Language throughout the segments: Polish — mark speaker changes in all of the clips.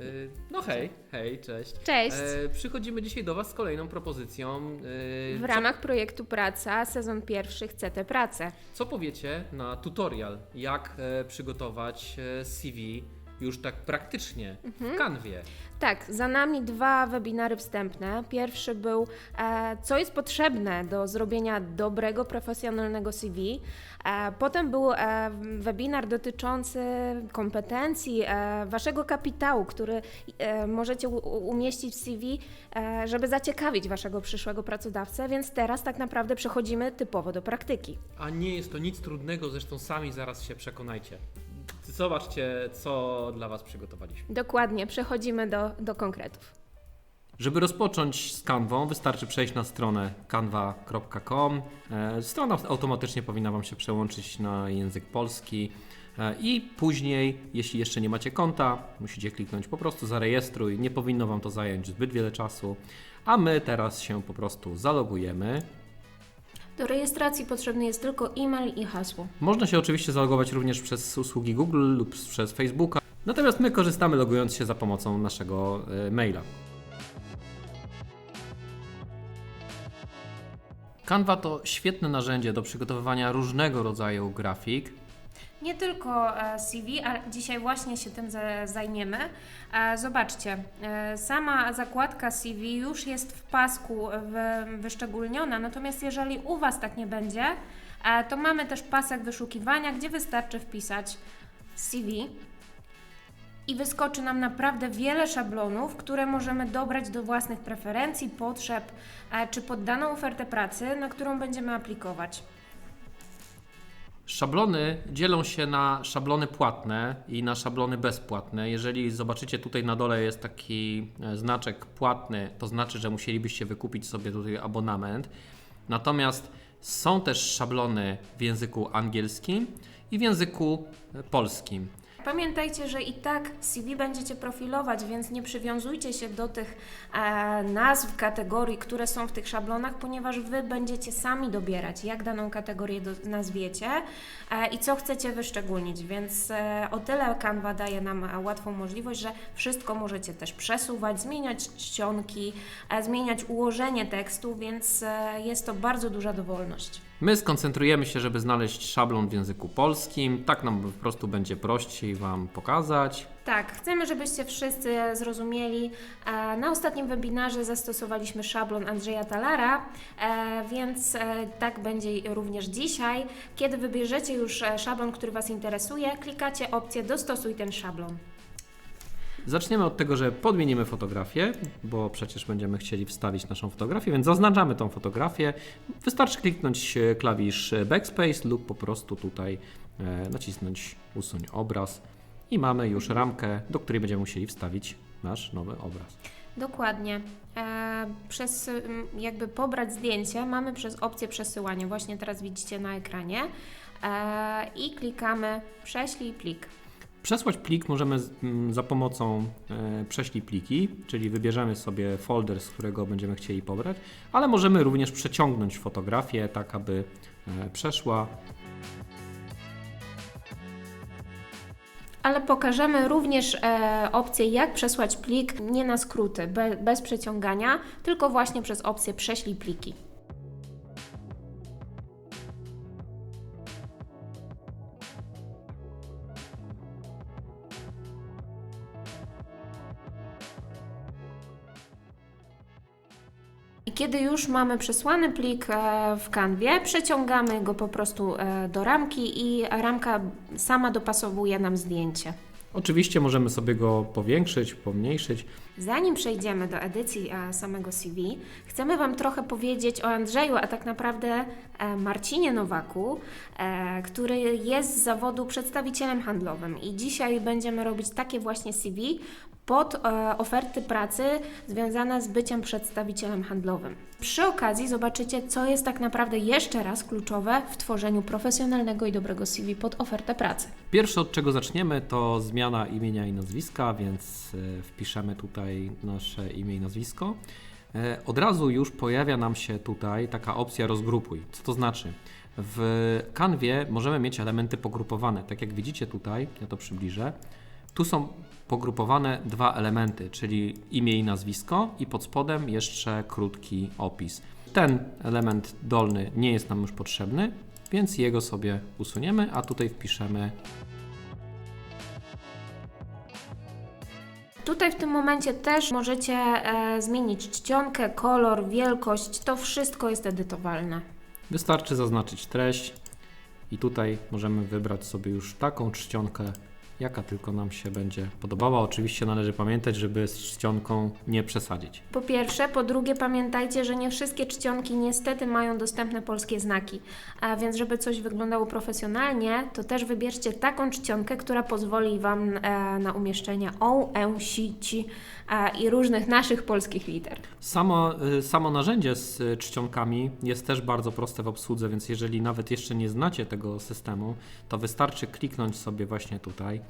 Speaker 1: Y, No hej, hej, cześć.
Speaker 2: Cześć!
Speaker 1: E, przychodzimy dzisiaj do Was z kolejną propozycją. y,
Speaker 2: W ramach projektu Praca, sezon pierwszy Chcę tę pracę.
Speaker 1: Co, co powiecie na tutorial, jak e, przygotować e, CV już tak praktycznie
Speaker 2: Mhm.
Speaker 1: w kanwie?
Speaker 2: Tak, za nami dwa webinary wstępne. Pierwszy był, e, co jest potrzebne do zrobienia dobrego, profesjonalnego CV. E, potem był e, webinar dotyczący kompetencji, e, waszego kapitału, który e, możecie u, umieścić w CV, e, żeby zaciekawić waszego przyszłego pracodawcę. Więc teraz tak naprawdę przechodzimy typowo do praktyki.
Speaker 1: A nie jest to nic trudnego, zresztą sami zaraz się przekonajcie. Zobaczcie, co dla Was przygotowaliśmy.
Speaker 2: Dokładnie, przechodzimy do, do konkretów.
Speaker 1: Żeby rozpocząć z kanwą, wystarczy przejść na stronę canva.com. E, Strona automatycznie powinna Wam się przełączyć na język polski. E, I później, jeśli jeszcze nie macie konta, musicie kliknąć po prostu zarejestruj. Nie powinno Wam to zająć zbyt wiele czasu. A my teraz się po prostu zalogujemy.
Speaker 2: Do rejestracji potrzebny jest tylko e-mail i hasło.
Speaker 1: Można się oczywiście zalogować również przez usługi Google lub przez Facebooka. Natomiast my korzystamy logując się za pomocą naszego e, maila. Canva to świetne narzędzie do przygotowywania różnego rodzaju grafik.
Speaker 2: Nie tylko e, CV, a dzisiaj właśnie się tym za- zajmiemy. E, Zobaczcie, e, sama zakładka CV już jest w pasku wyszczególniona, natomiast jeżeli u Was tak nie będzie, to mamy też pasek wyszukiwania, gdzie wystarczy wpisać CV i wyskoczy nam naprawdę wiele szablonów, które możemy dobrać do własnych preferencji, potrzeb czy pod daną ofertę pracy, na którą będziemy aplikować.
Speaker 1: Szablony dzielą się na szablony płatne i na szablony bezpłatne. Jeżeli zobaczycie tutaj na dole jest taki e, znaczek płatny, to znaczy, że musielibyście wykupić sobie tutaj abonament. Natomiast są też szablony w języku angielskim i w języku polskim.
Speaker 2: Pamiętajcie, że i tak CV będziecie profilować, więc nie przywiązujcie się do tych e, nazw kategorii, które są w tych szablonach, ponieważ Wy będziecie sami dobierać, jak daną kategorię do, nazwiecie e, i co chcecie wyszczególnić. Więc e, o tyle Canva daje nam e, łatwą możliwość, że wszystko możecie też przesuwać, zmieniać czcionki, e, zmieniać ułożenie tekstu, więc e, jest to bardzo duża dowolność.
Speaker 1: My skoncentrujemy się, żeby znaleźć szablon w języku polskim. Tak nam po prostu będzie prościej Wam pokazać.
Speaker 2: Tak, chcemy, żebyście wszyscy zrozumieli. E, Na ostatnim webinarze zastosowaliśmy szablon Andrzeja Talara, e, więc e, tak będzie również dzisiaj. Kiedy wybierzecie już szablon, który Was interesuje, klikacie opcję Dostosuj ten szablon.
Speaker 1: Zaczniemy od tego, że podmienimy fotografię, bo przecież będziemy chcieli wstawić naszą fotografię, więc zaznaczamy tą fotografię. Wystarczy kliknąć e, klawisz e, Backspace lub po prostu tutaj e, nacisnąć Usuń obraz i mamy już ramkę, do której będziemy musieli wstawić nasz nowy obraz.
Speaker 2: Dokładnie. Przez mm, jakby pobrać zdjęcie mamy przez opcję przesyłania. Właśnie teraz widzicie na ekranie. I klikamy Prześlij plik.
Speaker 1: Przesłać plik możemy z- m, za pomocą e, prześlij pliki, czyli wybierzemy sobie folder, z którego będziemy chcieli pobrać, ale możemy również przeciągnąć fotografię tak, aby e, przeszła
Speaker 2: Ale pokażemy również e, opcję, jak przesłać plik nie na skróty, be, bez przeciągania, tylko właśnie przez opcję prześlij pliki. Kiedy już mamy przesłany plik e, w kanwie, przeciągamy go po prostu e, do ramki i ramka sama dopasowuje nam zdjęcie.
Speaker 1: Oczywiście możemy sobie go powiększyć, pomniejszyć.
Speaker 2: Zanim przejdziemy do edycji e, samego CV, chcemy Wam trochę powiedzieć o Andrzeju, a tak naprawdę Marcinie Nowaku, który jest z zawodu przedstawicielem handlowym. I dzisiaj będziemy robić takie właśnie CV pod e, oferty pracy związane z byciem przedstawicielem handlowym. Przy okazji zobaczycie, co jest tak naprawdę jeszcze raz kluczowe w tworzeniu profesjonalnego i dobrego CV pod ofertę pracy.
Speaker 1: Pierwsze od czego zaczniemy to zmiana imienia i nazwiska, więc e, wpiszemy tutaj nasze imię i nazwisko. E, Od razu już pojawia nam się tutaj taka opcja rozgrupuj. Co to znaczy? W kanwie możemy mieć elementy pogrupowane. Tak jak widzicie tutaj, ja to przybliżę. Tu są pogrupowane dwa elementy, czyli imię i nazwisko i pod spodem jeszcze krótki opis. Ten element dolny nie jest nam już potrzebny, więc jego sobie usuniemy, a tutaj wpiszemy
Speaker 2: Tutaj w tym momencie też możecie e, zmienić czcionkę, kolor, wielkość. To wszystko jest edytowalne.
Speaker 1: Wystarczy zaznaczyć treść i tutaj możemy wybrać sobie już taką czcionkę, jaka tylko nam się będzie podobała. Oczywiście należy pamiętać, żeby z czcionką nie przesadzić.
Speaker 2: Po pierwsze, po drugie pamiętajcie, że nie wszystkie czcionki niestety mają dostępne polskie znaki, a więc żeby coś wyglądało profesjonalnie, to też wybierzcie taką czcionkę, która pozwoli Wam e, na umieszczenie o, e, si, ci e, i różnych naszych polskich liter.
Speaker 1: Samo, y, samo narzędzie z czcionkami jest też bardzo proste w obsłudze, więc jeżeli nawet jeszcze nie znacie tego systemu, to wystarczy kliknąć sobie właśnie tutaj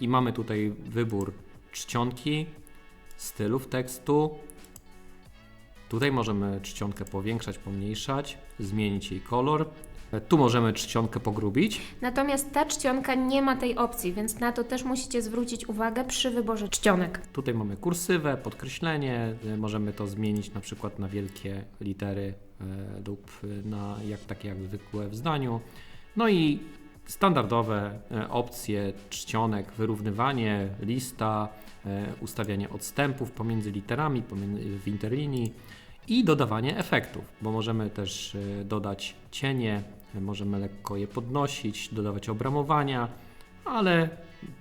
Speaker 1: i mamy tutaj wybór czcionki, stylów tekstu. Tutaj możemy czcionkę powiększać, pomniejszać, zmienić jej kolor. E, Tu możemy czcionkę pogrubić.
Speaker 2: Natomiast ta czcionka nie ma tej opcji, więc na to też musicie zwrócić uwagę przy wyborze czcionek.
Speaker 1: Tutaj mamy kursywę, podkreślenie, y, możemy to zmienić na przykład na wielkie litery y, lub na jak takie jak zwykłe w zdaniu. No i standardowe y, opcje czcionek, wyrównywanie, lista, y, ustawianie odstępów pomiędzy literami, pomiędzy, w interlinii i dodawanie efektów, bo możemy też y, dodać cienie, możemy lekko je podnosić, dodawać obramowania, ale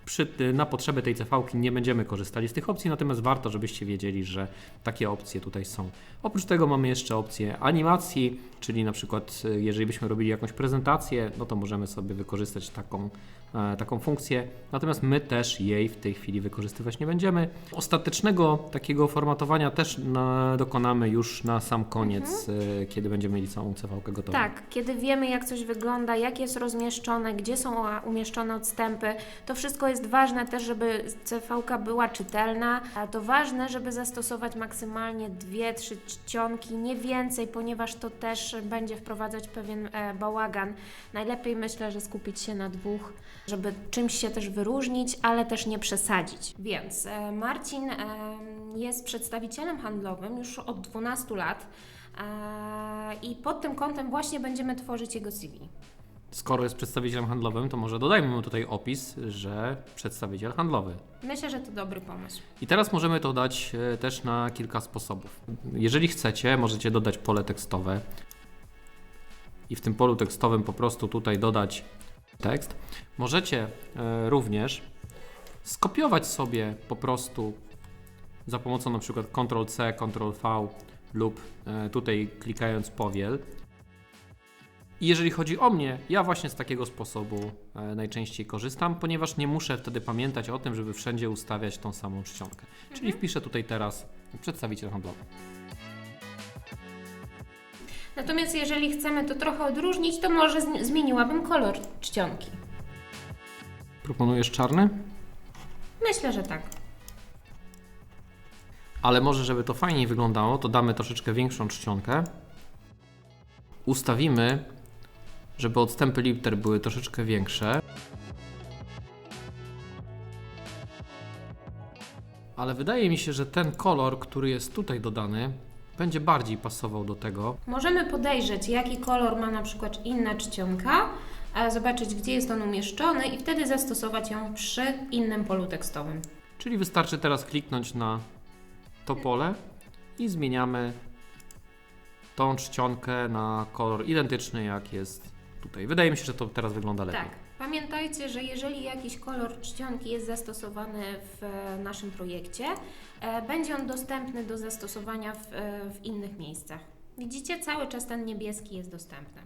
Speaker 1: przy, na potrzeby tej CV-ki nie będziemy korzystali z tych opcji, natomiast warto, żebyście wiedzieli, że takie opcje tutaj są. Oprócz tego mamy jeszcze opcję animacji, czyli na przykład y, jeżeli byśmy robili jakąś prezentację, no to możemy sobie wykorzystać taką, taką funkcję, natomiast my też jej w tej chwili wykorzystywać nie będziemy. Ostatecznego takiego formatowania też na, dokonamy już na sam koniec, y, kiedy będziemy mieli całą CV-kę gotową.
Speaker 2: Tak, kiedy wiemy, jak coś wygląda, jak jest rozmieszczone, gdzie są umieszczone odstępy, to wszystko jest ważne też, żeby CV była czytelna. A to ważne, żeby zastosować maksymalnie dwie, trzy czcionki, nie więcej, ponieważ to też będzie wprowadzać pewien e, bałagan. Najlepiej myślę, że skupić się na dwóch, żeby czymś się też wyróżnić, ale też nie przesadzić. Więc e, Marcin e, jest przedstawicielem handlowym już od 12 lat. E, I pod tym kątem właśnie będziemy tworzyć jego CV.
Speaker 1: Skoro jest przedstawicielem handlowym, to może dodajmy mu tutaj opis, że przedstawiciel handlowy.
Speaker 2: Myślę, że to dobry pomysł.
Speaker 1: I teraz możemy to dać też na kilka sposobów. Jeżeli chcecie, możecie dodać pole tekstowe i w tym polu tekstowym po prostu tutaj dodać tekst. Możecie e, również skopiować sobie po prostu za pomocą na przykład Ctrl-C, Ctrl-V lub e, tutaj klikając powiel. I jeżeli chodzi o mnie, ja właśnie z takiego sposobu e, najczęściej korzystam, ponieważ nie muszę wtedy pamiętać o tym, żeby wszędzie ustawiać tą samą czcionkę. Czyli wpiszę tutaj teraz przedstawiciel handlowy.
Speaker 2: Natomiast jeżeli chcemy to trochę odróżnić, to może zmi- zmieniłabym kolor czcionki.
Speaker 1: Proponujesz czarny?
Speaker 2: Myślę, że tak.
Speaker 1: Ale może, żeby to fajniej wyglądało, to damy troszeczkę większą czcionkę. Ustawimy, żeby odstępy liter były troszeczkę większe. Ale wydaje mi się, że ten kolor, który jest tutaj dodany, będzie bardziej pasował do tego.
Speaker 2: Możemy podejrzeć, jaki kolor ma na przykład inna czcionka, zobaczyć, gdzie jest on umieszczony i wtedy zastosować ją przy innym polu tekstowym.
Speaker 1: Czyli wystarczy teraz kliknąć na to pole i zmieniamy tą czcionkę na kolor identyczny jak jest tutaj. Wydaje mi się, że to teraz wygląda lepiej.
Speaker 2: Tak. Pamiętajcie, że jeżeli jakiś kolor czcionki jest zastosowany w e, naszym projekcie, e, będzie on dostępny do zastosowania w, e, w innych miejscach. Widzicie, cały czas ten niebieski jest dostępny.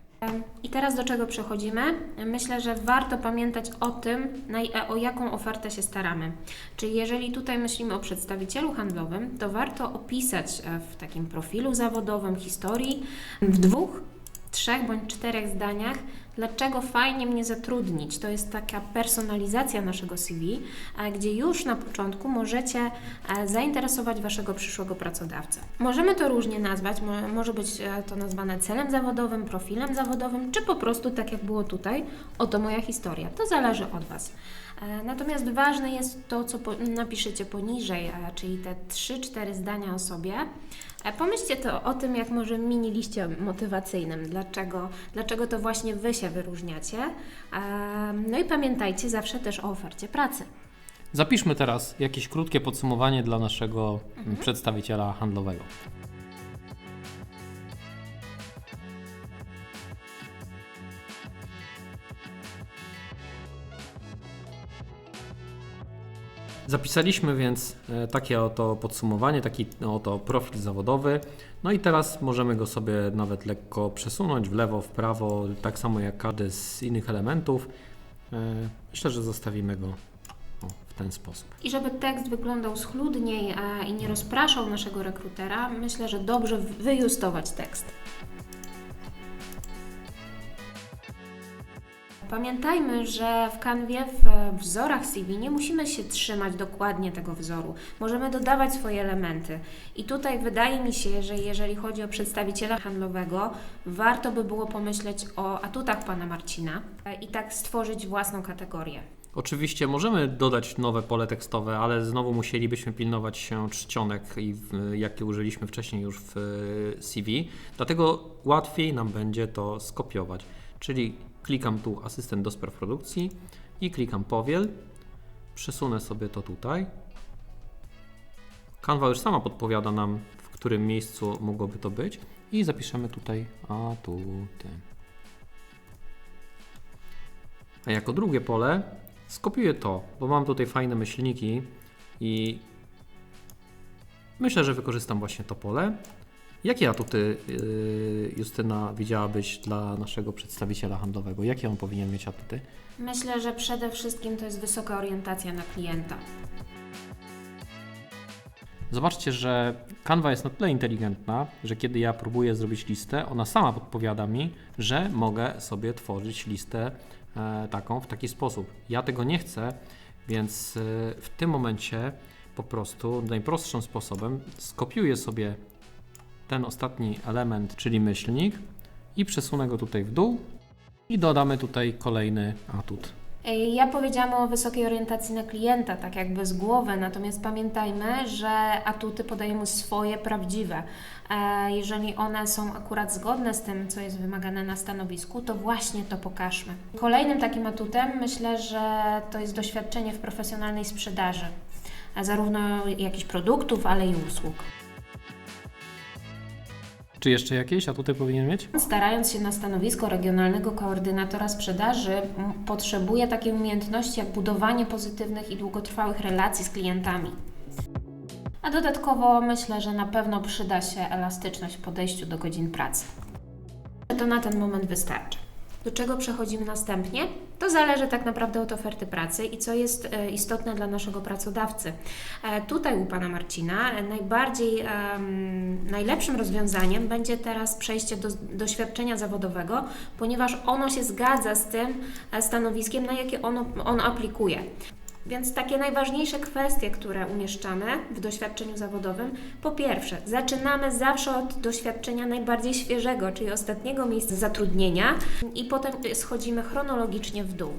Speaker 2: I teraz do czego przechodzimy? Myślę, że warto pamiętać o tym, o jaką ofertę się staramy. Czyli jeżeli tutaj myślimy o przedstawicielu handlowym, to warto opisać e, w takim profilu zawodowym historii w dwóch, trzech bądź czterech zdaniach, Dlaczego fajnie mnie zatrudnić? To jest taka personalizacja naszego CV, gdzie już na początku możecie e, zainteresować Waszego przyszłego pracodawcę. Możemy to różnie nazwać, mo- może być e, to nazwane celem zawodowym, profilem zawodowym, czy po prostu tak jak było tutaj, oto moja historia. To zależy od Was. E, Natomiast ważne jest to, co napiszecie poniżej, e, czyli te 3-4 zdania o sobie. E, Pomyślcie to o tym, jak może mini liście motywacyjnym, dlaczego, dlaczego to właśnie Wy się wyróżniacie. No i pamiętajcie zawsze też o ofercie pracy.
Speaker 1: Zapiszmy teraz jakieś krótkie podsumowanie dla naszego mm, przedstawiciela handlowego. Zapisaliśmy więc e, takie oto podsumowanie, taki oto profil zawodowy. No i teraz możemy go sobie nawet lekko przesunąć w lewo, w prawo, tak samo jak każdy z innych elementów. E, Myślę, że zostawimy go w ten sposób.
Speaker 2: I żeby tekst wyglądał schludniej i nie rozpraszał naszego rekrutera, myślę, że dobrze wyjustować tekst. Pamiętajmy, że w kanwie w wzorach CV nie musimy się trzymać dokładnie tego wzoru. Możemy dodawać swoje elementy. I tutaj wydaje mi się, że jeżeli chodzi o przedstawiciela handlowego, warto by było pomyśleć o atutach pana Marcina e, i tak stworzyć własną kategorię.
Speaker 1: Oczywiście możemy dodać nowe pole tekstowe, ale znowu musielibyśmy pilnować się czcionek, jakie użyliśmy wcześniej już w e, CV. Dlatego łatwiej nam będzie to skopiować. Czyli klikam tu asystent do spraw produkcji i klikam powiel. Przesunę sobie to tutaj. Canva już sama podpowiada nam, w którym miejscu mogłoby to być i zapiszemy tutaj atuty. A jako drugie pole skopiuję to, bo mam tutaj fajne myślniki i myślę, że wykorzystam właśnie to pole. Jakie atuty, yy, Justyna, widziałabyś dla naszego przedstawiciela handlowego? Jakie on powinien mieć atuty?
Speaker 2: Myślę, że przede wszystkim to jest wysoka orientacja na klienta.
Speaker 1: Zobaczcie, że Canva jest na tyle inteligentna, że kiedy ja próbuję zrobić listę, ona sama podpowiada mi, że mogę sobie tworzyć listę e, taką w taki sposób. Ja tego nie chcę, więc e, w tym momencie po prostu najprostszym sposobem skopiuję sobie ten ostatni element, czyli myślnik i przesunę go tutaj w dół i dodamy tutaj kolejny atut.
Speaker 2: Ja powiedziałam o wysokiej orientacji na klienta, tak jakby z głowy, natomiast pamiętajmy, że atuty podają swoje prawdziwe. E, Jeżeli one są akurat zgodne z tym, co jest wymagane na stanowisku, to właśnie to pokażmy. Kolejnym takim atutem myślę, że to jest doświadczenie w profesjonalnej sprzedaży, zarówno jakichś produktów, ale i usług.
Speaker 1: Czy jeszcze jakieś atuty powinien mieć?
Speaker 2: Starając się na stanowisko regionalnego koordynatora sprzedaży, potrzebuje takiej umiejętności jak budowanie pozytywnych i długotrwałych relacji z klientami. A dodatkowo myślę, że na pewno przyda się elastyczność w podejściu do godzin pracy. To na ten moment wystarczy. Do czego przechodzimy następnie? To zależy tak naprawdę od oferty pracy i co jest e, istotne dla naszego pracodawcy. E, Tutaj u Pana Marcina e, najbardziej, najlepszym rozwiązaniem będzie teraz przejście do doświadczenia zawodowego, ponieważ ono się zgadza z tym stanowiskiem, na jakie ono, on aplikuje. Więc takie najważniejsze kwestie, które umieszczamy w doświadczeniu zawodowym, po pierwsze, zaczynamy zawsze od doświadczenia najbardziej świeżego, czyli ostatniego miejsca zatrudnienia, i potem schodzimy chronologicznie w dół.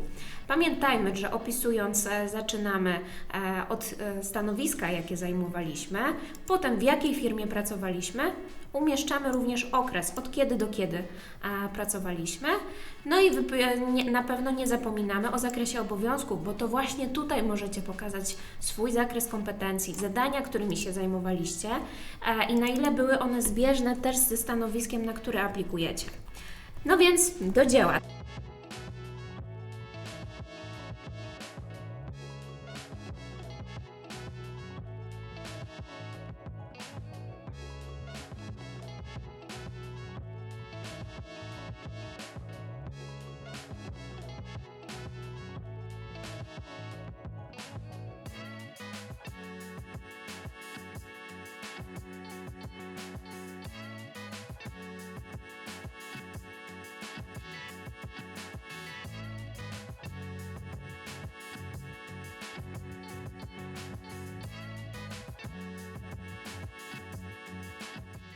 Speaker 2: Pamiętajmy, że opisując, e, zaczynamy e, od e, stanowiska, jakie zajmowaliśmy, potem w jakiej firmie pracowaliśmy, umieszczamy również okres, od kiedy do kiedy pracowaliśmy. No i na pewno nie zapominamy o zakresie obowiązków, bo to właśnie tutaj możecie pokazać swój zakres kompetencji, zadania, którymi się zajmowaliście i na ile były one zbieżne też ze stanowiskiem, na które aplikujecie. No więc do dzieła.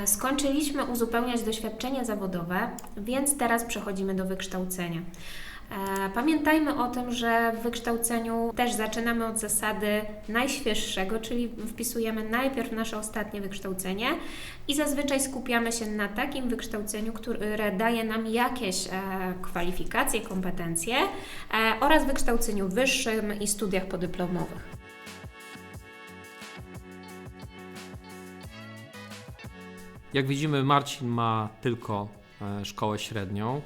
Speaker 2: Skończyliśmy uzupełniać doświadczenie zawodowe, więc teraz przechodzimy do wykształcenia. E, Pamiętajmy o tym, że w wykształceniu też zaczynamy od zasady najświeższego, czyli wpisujemy najpierw nasze ostatnie wykształcenie i zazwyczaj skupiamy się na takim wykształceniu, które daje nam jakieś e, kwalifikacje, kompetencje e, oraz wykształceniu wyższym i studiach podyplomowych.
Speaker 1: Jak widzimy, Marcin ma tylko e, szkołę średnią.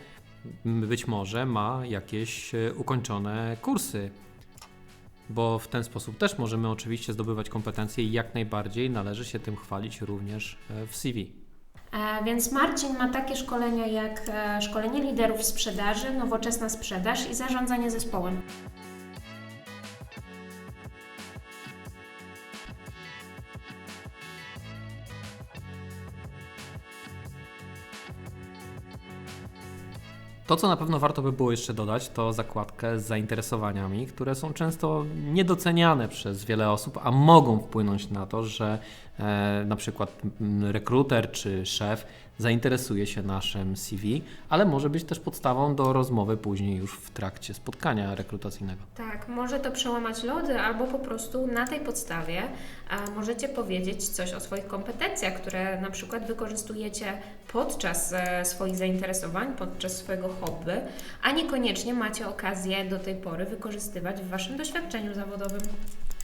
Speaker 1: Być może ma jakieś e, ukończone kursy, bo w ten sposób też możemy oczywiście zdobywać kompetencje i jak najbardziej należy się tym chwalić również e, w CV.
Speaker 2: Więc Marcin ma takie szkolenia jak szkolenie liderów sprzedaży, nowoczesna sprzedaż i zarządzanie zespołem.
Speaker 1: To, co na pewno warto by było jeszcze dodać, to zakładkę z zainteresowaniami, które są często niedoceniane przez wiele osób, a mogą wpłynąć na to, że e, na przykład mm, rekruter czy szef zainteresuje się naszym CV, ale może być też podstawą do rozmowy później już w trakcie spotkania rekrutacyjnego.
Speaker 2: Tak, może to przełamać lody, albo po prostu na tej podstawie możecie powiedzieć coś o swoich kompetencjach, które na przykład wykorzystujecie podczas e, swoich zainteresowań, podczas swojego hobby, a niekoniecznie macie okazję do tej pory wykorzystywać w Waszym doświadczeniu zawodowym.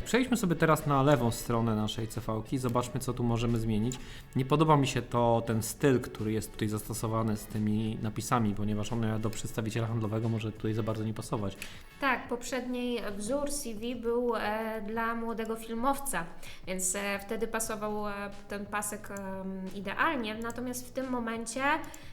Speaker 1: Przejdźmy sobie teraz na lewą stronę naszej CV-ki, zobaczmy co tu możemy zmienić. Nie podoba mi się to ten styl, który jest tutaj zastosowany z tymi napisami, ponieważ one do przedstawiciela handlowego może tutaj za bardzo nie pasować.
Speaker 2: Tak, poprzedni wzór CV był e, dla młodego filmowca, więc e, wtedy pasował e, ten pasek em, idealnie, natomiast w tym momencie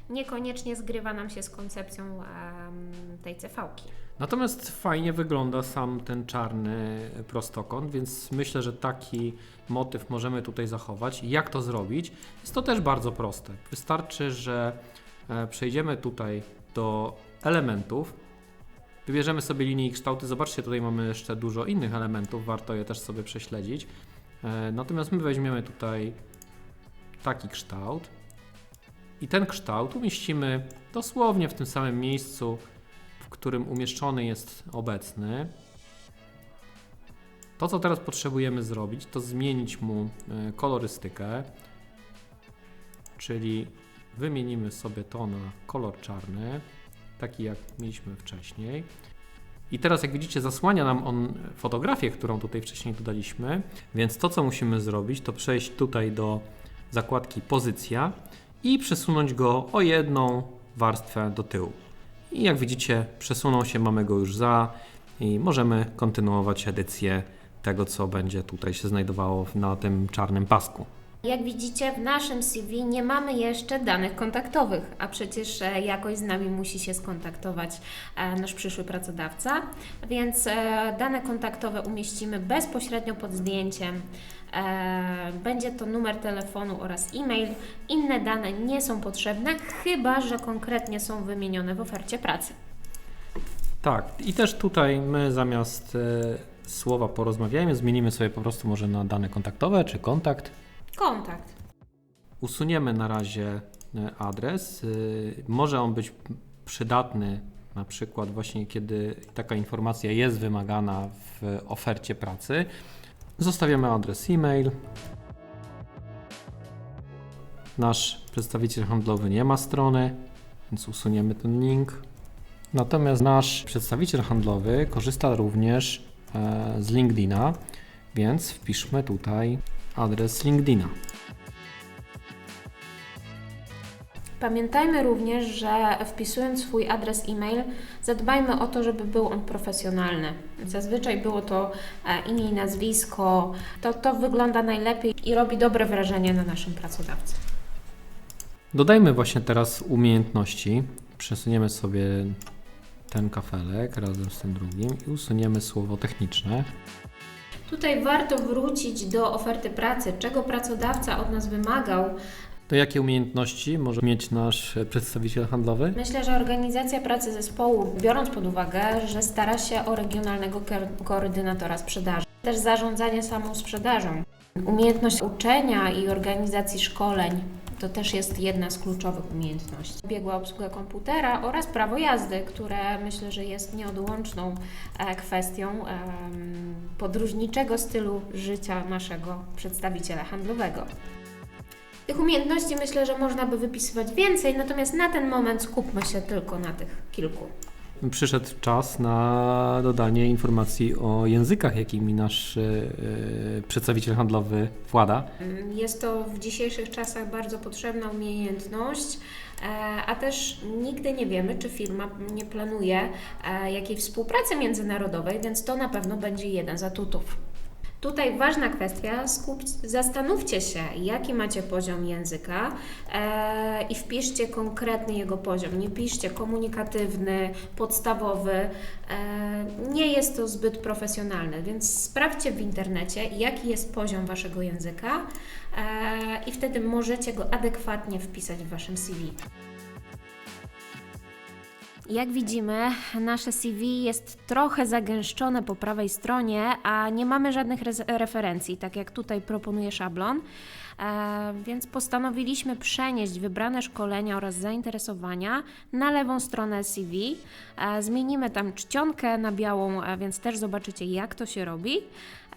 Speaker 2: niekoniecznie zgrywa nam się z koncepcją em, tej CV-ki.
Speaker 1: Natomiast fajnie wygląda sam ten czarny prostokąt, więc myślę, że taki motyw możemy tutaj zachować. Jak to zrobić? Jest to też bardzo proste. Wystarczy, że e, przejdziemy tutaj do elementów, wybierzemy sobie linię i kształty. Zobaczcie, tutaj mamy jeszcze dużo innych elementów, warto je też sobie prześledzić. E, Natomiast my weźmiemy tutaj taki kształt i ten kształt umieścimy dosłownie w tym samym miejscu, w którym umieszczony jest obecny. To, co teraz potrzebujemy zrobić, to zmienić mu e, kolorystykę, czyli wymienimy sobie to na kolor czarny, taki jak mieliśmy wcześniej. I teraz, jak widzicie, zasłania nam on fotografię, którą tutaj wcześniej dodaliśmy, więc to, co musimy zrobić, to przejść tutaj do zakładki Pozycja i przesunąć go o jedną warstwę do tyłu. I jak widzicie, przesunął się, mamy go już za i możemy kontynuować edycję tego, co będzie tutaj się znajdowało na tym czarnym pasku.
Speaker 2: Jak widzicie, w naszym CV nie mamy jeszcze danych kontaktowych, a przecież e, jakoś z nami musi się skontaktować e, nasz przyszły pracodawca, więc e, dane kontaktowe umieścimy bezpośrednio pod zdjęciem. E, Będzie to numer telefonu oraz e-mail. Inne dane nie są potrzebne, chyba że konkretnie są wymienione w ofercie pracy.
Speaker 1: Tak, i też tutaj my zamiast e, słowa porozmawiajmy, zmienimy sobie po prostu może na dane kontaktowe czy kontakt.
Speaker 2: Kontakt.
Speaker 1: Usuniemy na razie e, adres. Y, Może on być przydatny na przykład właśnie kiedy taka informacja jest wymagana w ofercie pracy. Zostawiamy adres e-mail. Nasz przedstawiciel handlowy nie ma strony, więc usuniemy ten link. Natomiast nasz przedstawiciel handlowy korzysta również e, z LinkedIna, więc wpiszmy tutaj adres LinkedIna.
Speaker 2: Pamiętajmy również, że wpisując swój adres e-mail, zadbajmy o to, żeby był on profesjonalny. Zazwyczaj było to e, imię i nazwisko. To, to wygląda najlepiej i robi dobre wrażenie na naszym pracodawcy.
Speaker 1: Dodajmy właśnie teraz umiejętności. Przesuniemy sobie ten kafelek razem z tym drugim i usuniemy słowo techniczne.
Speaker 2: Tutaj warto wrócić do oferty pracy, czego pracodawca od nas wymagał.
Speaker 1: To jakie umiejętności może mieć nasz przedstawiciel handlowy?
Speaker 2: Myślę, że organizacja pracy zespołu, biorąc pod uwagę, że stara się o regionalnego ko- koordynatora sprzedaży, też zarządzanie samą sprzedażą, umiejętność uczenia i organizacji szkoleń, To też jest jedna z kluczowych umiejętności. Biegła obsługa komputera oraz prawo jazdy, które myślę, że jest nieodłączną e, kwestią podróżniczego stylu życia naszego przedstawiciela handlowego. Tych umiejętności myślę, że można by wypisywać więcej, natomiast na ten moment skupmy się tylko na tych kilku.
Speaker 1: Przyszedł czas na dodanie informacji o językach, jakimi nasz e, przedstawiciel handlowy włada.
Speaker 2: Jest to w dzisiejszych czasach bardzo potrzebna umiejętność, e, a też nigdy nie wiemy, czy firma nie planuje e, jakiejś współpracy międzynarodowej, więc to na pewno będzie jeden z atutów. Tutaj ważna kwestia, skup, zastanówcie się, jaki macie poziom języka e, i wpiszcie konkretny jego poziom. Nie piszcie komunikatywny, podstawowy. E, nie jest to zbyt profesjonalne, więc sprawdźcie w internecie, jaki jest poziom waszego języka e, i wtedy możecie go adekwatnie wpisać w waszym CV. Jak widzimy, nasze CV jest trochę zagęszczone po prawej stronie, a nie mamy żadnych referencji, tak jak tutaj proponuje szablon. E, więc postanowiliśmy przenieść wybrane szkolenia oraz zainteresowania na lewą stronę CV. E, zmienimy tam czcionkę na białą, e, więc też zobaczycie, jak to się robi.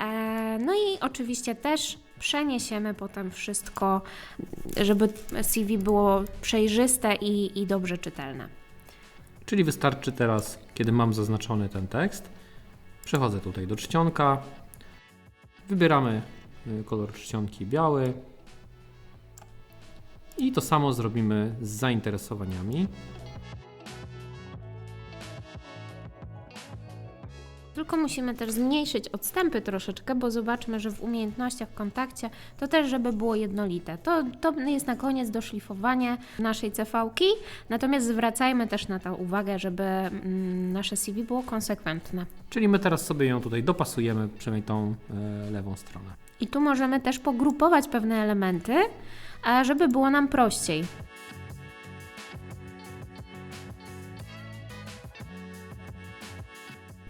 Speaker 2: E, no i oczywiście też przeniesiemy potem wszystko, żeby CV było przejrzyste i, i dobrze czytelne.
Speaker 1: Czyli wystarczy teraz, kiedy mam zaznaczony ten tekst, przechodzę tutaj do czcionka, wybieramy y, kolor czcionki biały i to samo zrobimy z zainteresowaniami.
Speaker 2: Tylko musimy też zmniejszyć odstępy troszeczkę, bo zobaczmy, że w umiejętnościach w kontakcie to też, żeby było jednolite. To, to jest na koniec doszlifowanie naszej CV-ki, natomiast zwracajmy też na to uwagę, żeby mm, nasze CV było konsekwentne.
Speaker 1: Czyli my teraz sobie ją tutaj dopasujemy, przynajmniej tą e, lewą stronę.
Speaker 2: I tu możemy też pogrupować pewne elementy, a żeby było nam prościej.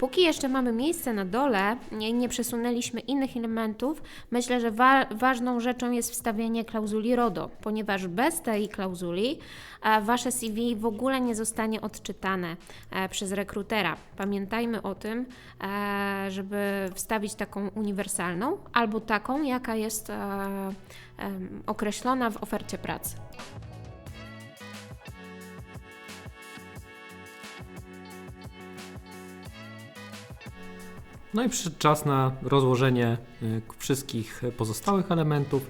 Speaker 2: Póki jeszcze mamy miejsce na dole, nie, nie przesunęliśmy innych elementów, myślę, że wa- ważną rzeczą jest wstawienie klauzuli RODO, ponieważ bez tej klauzuli e, wasze CV w ogóle nie zostanie odczytane e, przez rekrutera. Pamiętajmy o tym, e, żeby wstawić taką uniwersalną albo taką, jaka jest określona w ofercie pracy.
Speaker 1: No i przyszedł czas na rozłożenie y, wszystkich pozostałych elementów.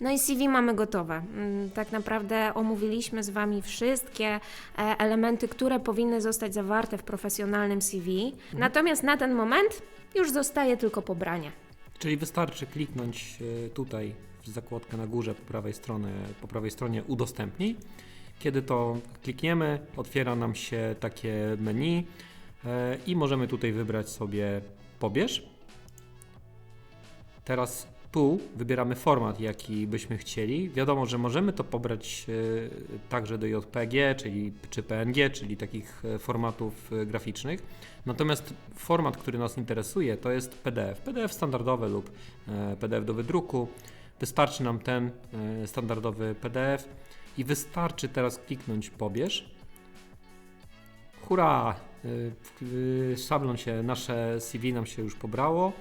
Speaker 2: No i CV mamy gotowe. Mm, Tak naprawdę omówiliśmy z Wami wszystkie e, elementy, które powinny zostać zawarte w profesjonalnym CV. Natomiast na ten moment już zostaje tylko pobranie.
Speaker 1: Czyli wystarczy kliknąć e, tutaj zakładkę na górze po prawej, stronie, po prawej stronie udostępnij. Kiedy to klikniemy, otwiera nam się takie menu e, i możemy tutaj wybrać sobie pobierz. Teraz tu wybieramy format, jaki byśmy chcieli. Wiadomo, że możemy to pobrać e, także do JPG, czyli czy PNG, czyli takich e, formatów graficznych. Natomiast format, który nas interesuje, to jest PDF. PDF standardowy lub PDF do wydruku. Wystarczy nam ten e, standardowy PDF i wystarczy teraz kliknąć pobierz. Hurra! E, Szablon się, nasze CV nam się już pobrało.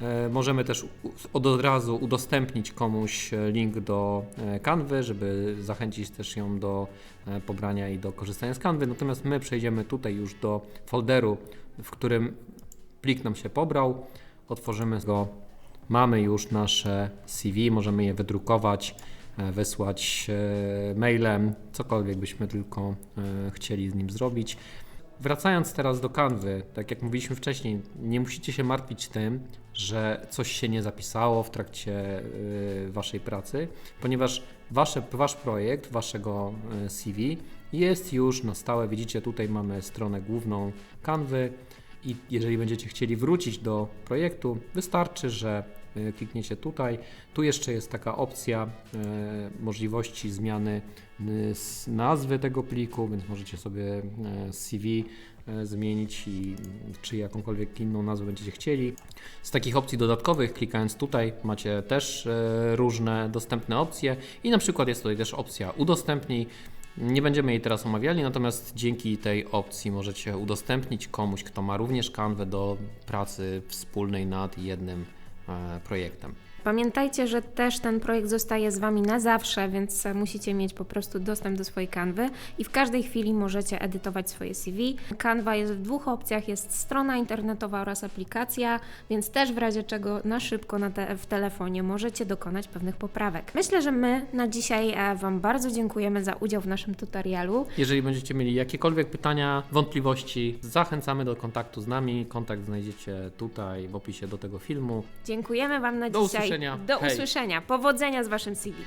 Speaker 1: E, Możemy też od razu udostępnić komuś link do Canvy, żeby zachęcić też ją do pobrania i do korzystania z Canvy. Natomiast my przejdziemy tutaj już do folderu, w którym plik nam się pobrał. Otworzymy go. Mamy już nasze CV, możemy je wydrukować, e, wysłać e, mailem, cokolwiek byśmy tylko e, chcieli z nim zrobić. Wracając teraz do kanwy, tak jak mówiliśmy wcześniej, nie musicie się martwić tym, że coś się nie zapisało w trakcie waszej pracy, ponieważ wasze, wasz projekt, waszego CV jest już na stałe. Widzicie, tutaj mamy stronę główną kanwy i jeżeli będziecie chcieli wrócić do projektu, wystarczy, że klikniecie tutaj. Tu jeszcze jest taka opcja e, możliwości zmiany y, nazwy tego pliku, więc możecie sobie CV zmienić i czy jakąkolwiek inną nazwę będziecie chcieli. Z takich opcji dodatkowych, klikając tutaj, macie też różne dostępne opcje i na przykład jest tutaj też opcja udostępnij. Nie będziemy jej teraz omawiali, natomiast dzięki tej opcji możecie udostępnić komuś, kto ma również kanwę do pracy wspólnej nad jednym projektem.
Speaker 2: Pamiętajcie, że też ten projekt zostaje z Wami na zawsze, więc musicie mieć po prostu dostęp do swojej kanwy i w każdej chwili możecie edytować swoje CV. Canva jest w dwóch opcjach, jest strona internetowa oraz aplikacja, więc też w razie czego na szybko na te, w telefonie możecie dokonać pewnych poprawek. Myślę, że my na dzisiaj e, Wam bardzo dziękujemy za udział w naszym tutorialu.
Speaker 1: Jeżeli będziecie mieli jakiekolwiek pytania, wątpliwości, zachęcamy do kontaktu z nami. Kontakt znajdziecie tutaj w opisie do tego filmu.
Speaker 2: Dziękujemy Wam na
Speaker 1: Do
Speaker 2: dzisiaj.
Speaker 1: Usłyszenia.
Speaker 2: Do
Speaker 1: Hej.
Speaker 2: usłyszenia. Powodzenia z Waszym CV.